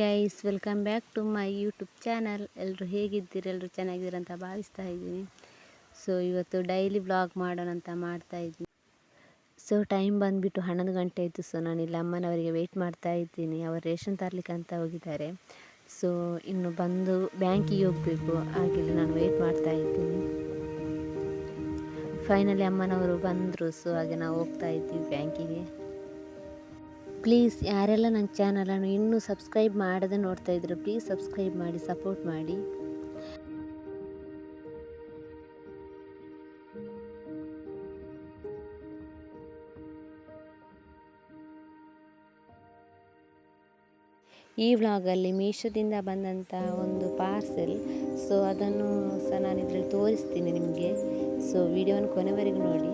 Guys, welcome back to my YouTube channel. ಎಲ್ಲರೂ ಹೇಗಿದ್ದೀರಿ? ಎಲ್ಲರೂ ಚೆನ್ನಾಗಿದ್ದೀರ ಅಂತ ಭಾವಿಸ್ತಾ ಇದ್ದೀನಿ. ಸೊ ಇವತ್ತು ಡೈಲಿ ಬ್ಲಾಗ್ ಮಾಡೋಣ ಅಂತ ಮಾಡ್ತಾ ಇದ್ದೀನಿ. ಸೊ ಟೈಮ್ ಬಂದುಬಿಟ್ಟು ಹನ್ನೊಂದು ಗಂಟೆ ಆಯಿತು. ಸೊ ನಾನು ಇಲ್ಲಿ ಅಮ್ಮನವರಿಗೆ ವೆಯ್ಟ್ ಮಾಡ್ತಾ ಇದ್ದೀನಿ. ಅವರು ರೇಷನ್ ತರಲಿಕ್ಕೆ ಅಂತ ಹೋಗಿದ್ದಾರೆ. ಸೊ ಇನ್ನು ಬಂದು ಬ್ಯಾಂಕಿಗೆ ಹೋಗಬೇಕು. ಹಾಗೆಲ್ಲ ನಾನು ವೆಯ್ಟ್ ಮಾಡ್ತಾ ಇದ್ದೀನಿ. ಫೈನಲಿ ಅಮ್ಮನವರು ಬಂದರು. ಸೊ ಹಾಗೆ ನಾವು ಹೋಗ್ತಾ ಇದ್ದೀವಿ ಬ್ಯಾಂಕಿಗೆ. ಪ್ಲೀಸ್ ಯಾರೆಲ್ಲ ನನ್ನ ಚಾನಲನ್ನು ಇನ್ನೂ ಸಬ್ಸ್ಕ್ರೈಬ್ ಮಾಡದೆ ನೋಡ್ತಾ ಇದ್ರು ಪ್ಲೀಸ್ ಸಬ್ಸ್ಕ್ರೈಬ್ ಮಾಡಿ, ಸಪೋರ್ಟ್ ಮಾಡಿ. ಈ ವ್ಲಾಗಲ್ಲಿ ಮೀಶೋದಿಂದ ಬಂದಂಥ ಒಂದು ಪಾರ್ಸೆಲ್, ಸೊ ಅದನ್ನು ಸಹ ನಾನು ಇದರಲ್ಲಿ ತೋರಿಸ್ತೀನಿ ನಿಮಗೆ. ಸೊ ವಿಡಿಯೋನ ಕೊನೆವರೆಗೂ ನೋಡಿ.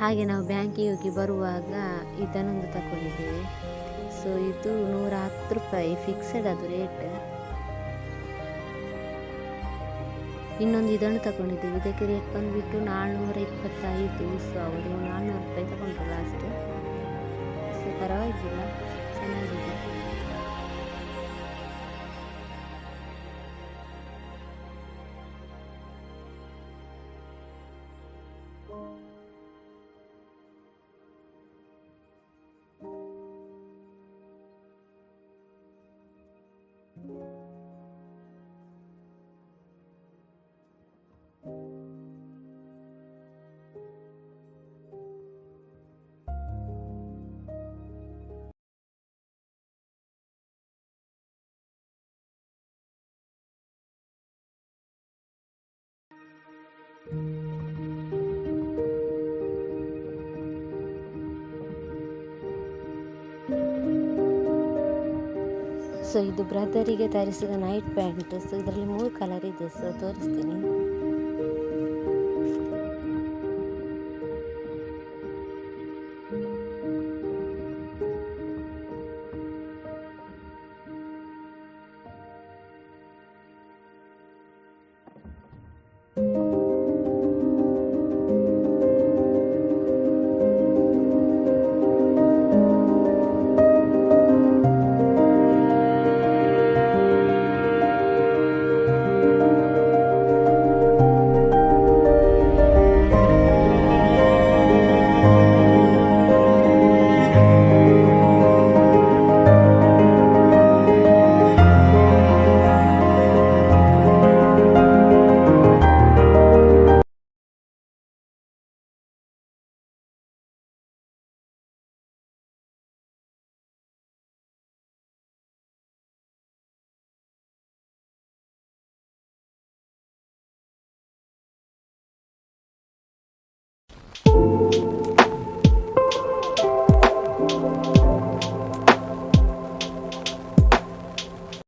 ಹಾಗೆ ನಾವು ಬ್ಯಾಂಕಿಗೆ ಹೋಗಿ ಬರುವಾಗ ಇದನ್ನೊಂದು ತಗೊಂಡಿದ್ದೇವೆ. ಸೊ ಇದು ನೂರ ಹತ್ತು ರೂಪಾಯಿ ಫಿಕ್ಸೆಡ್ ಅದು ರೇಟ್ ಇನ್ನೊಂದು ಇದನ್ನು ತಗೊಂಡಿದ್ದೀವಿ. ಇದಕ್ಕೆ ರೇಟ್ ಬಂದುಬಿಟ್ಟು ನಾಲ್ನೂರ ಇಪ್ಪತ್ತೈದು ಸೊ ಅವರು ನಾಲ್ನೂರು ರೂಪಾಯಿ ತಗೊಂಡ್ರು ಲಾಸ್ಟ್ ಸೊ ಪರವಾಗಿಲ್ಲ. ಸೊ ಇದು ಬ್ರದರಿಗೆ ತರಿಸಿದ ನೈಟ್ ಪ್ಯಾಂಟ್ ಸೊ ಇದರಲ್ಲಿ ಮೂರು ಕಲರ್ ಇದೆ. ಸೊ ತೋರಿಸ್ತೀನಿ.